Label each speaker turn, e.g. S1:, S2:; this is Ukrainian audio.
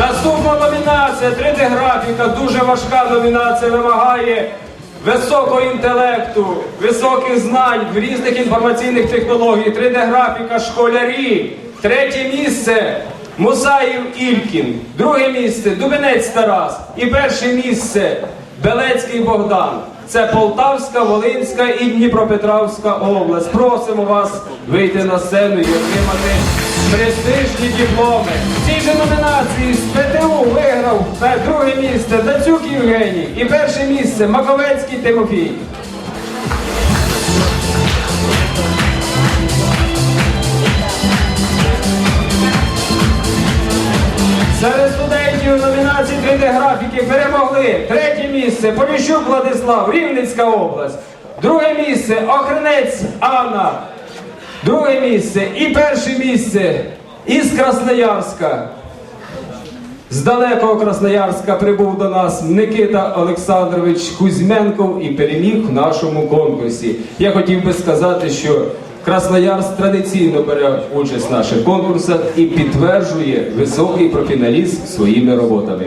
S1: Наступна номінація 3D-графіка, дуже важка номінація, вимагає високого інтелекту, високих знань в різних інформаційних технологій. 3D-графіка, школярі. Третє місце Мусаїв Ількін. Друге місце Дубенець Тарас. І перше місце Белецький Богдан. Це Полтавська, Волинська і Дніпропетровська область. Просимо вас вийти на сцену і отримати престижні дипломи. В цій номінації з ПТУ виграв друге місце Дацюк Євгеній і перше місце Маковецький Тимофій. Серед студентів номінації 3D-графіки перемогли третє місце Поліщук Владислав, Рівненська область. Друге місце Охренець Анна. Друге місце і перше місце із Красноярська. З далекого Красноярська прибув до нас Никита Олександрович Кузьменков і переміг в нашому конкурсі. Я хотів би сказати, що Красноярськ традиційно бере участь в наших конкурсах і підтверджує високий професіоналізм своїми роботами.